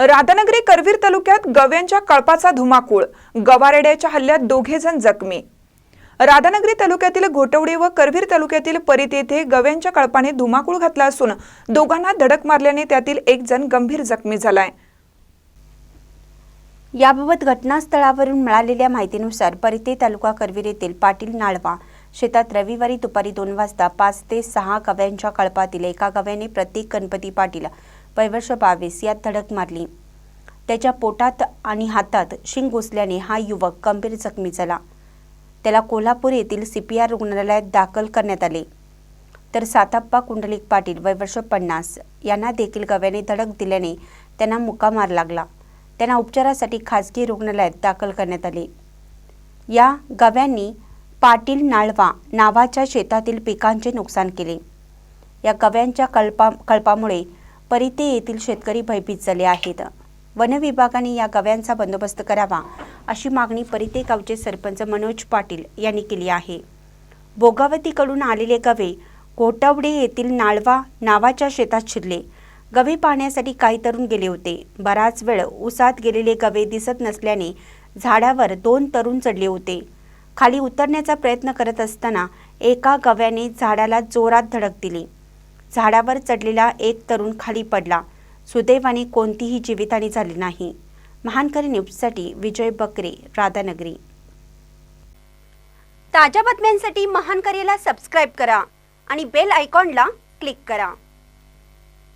राधानगरी करवीर तालुक्यात गव्यांच्या कळपाचा धुमाकूळ गवारेड्याच्या हल्ल्यात दोघे जण जखमी. राधानगरी तालुक्यातील घोटवडी व करवीर तालुक्यातील परीत येथे गव्यांच्या कळपाने धुमाकूळ घातला असून दोघांना धडक मारल्याने त्यातील एक जण गंभीर जखमी झालाय. याबाबत घटनास्थळावरून मिळालेल्या माहितीनुसार परिते तालुका करवीर येथील पाटील नाळवा शेतात रविवारी दुपारी दोन वाजता पाच ते सहा गव्यांच्या कळपातील एका गव्याने प्रत्येक गणपती पाटील वयवर्ष बावीस यात धडक मारली. त्याच्या पोटात आणि हातात शिंग घुसल्याने हा युवक गंभीर जखमी झाला. त्याला कोल्हापूर येथील सी पी आर रुग्णालयात दाखल करण्यात आले. तर साताप्पा कुंडलिक पाटील वयवर्ष पन्नास यांना देखील गव्याने धडक दिल्याने त्यांना मुक्कामार लागला. त्यांना उपचारासाठी खासगी रुग्णालयात दाखल करण्यात आले. या गव्यांनी पाटील नाळवा नावाच्या शेतातील पिकांचे नुकसान केले. या गव्यांच्या कल्पा कळपामुळे परिते येथील शेतकरी भयभीत झाले आहेत. वन विभागाने या गव्यांचा बंदोबस्त करावा अशी मागणी परिते गावचे सरपंच मनोज पाटील यांनी केली आहे. भोगावतीकडून आलेले गवे घोटावडे येथील नाळवा नावाच्या शेतात शिरले. गवे पाहण्यासाठी काही तरुण गेले होते. बराच वेळ उसात गेलेले गवे दिसत नसल्याने झाडावर दोन तरुण चढले होते. खाली उतरण्याचा प्रयत्न करत असताना एका गव्याने झाडाला जोरात धडक दिली. झाडावर चढलेला एक तरुण खाली पडला. सुदैवाने कोणतीही जीवितहानी झाली नाही. महानकरी न्यूजसाठी विजय बकरे राधानगरी. ताज्या बातम्यांसाठी महानकरीला सबस्क्राईब करा आणि बेल आयकॉनला क्लिक करा.